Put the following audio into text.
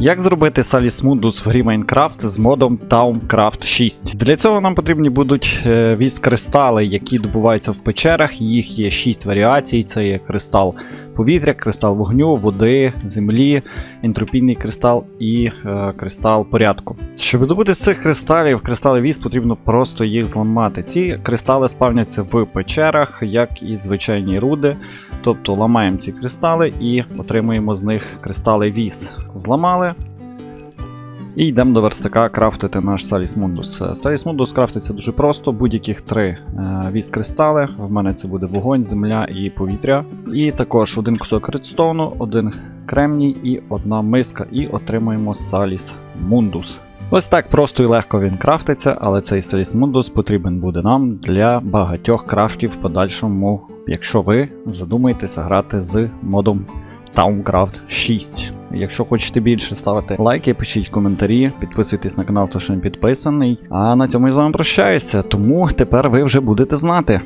Як зробити Саліс Мундус в грі Майнкрафт з модом Towncraft 6? Для цього нам потрібні будуть е, віз кристали, які добуваються в печерах. Їх є 6 варіацій: це є кристал повітря, кристал вогню, води, землі, ентропійний кристал і е, кристал порядку. Щоб добути з цих кристалів, кристали віз, потрібно просто їх зламати. Ці кристали спавняться в печерах, як і звичайні руди. Тобто ламаємо ці кристали і отримуємо з них кристали віз. Зламали. І йдемо до верстака крафтити наш Саліс Мундус. Саліс Мундус крафтиться дуже просто, будь-яких три е, віз кристали. В мене це буде вогонь, земля і повітря. І також один кусок редстоуну, один кремній і одна миска. І отримуємо Саліс Мундус. Ось так просто і легко він крафтиться, але цей Саліс Мундус потрібен буде нам для багатьох крафтів в подальшому, якщо ви задумаєтеся грати з модом Towncraft 6. Якщо хочете більше, ставте лайки, пишіть коментарі, підписуйтесь на канал, хто ще не підписаний. А на цьому я з вами прощаюся, тому тепер ви вже будете знати.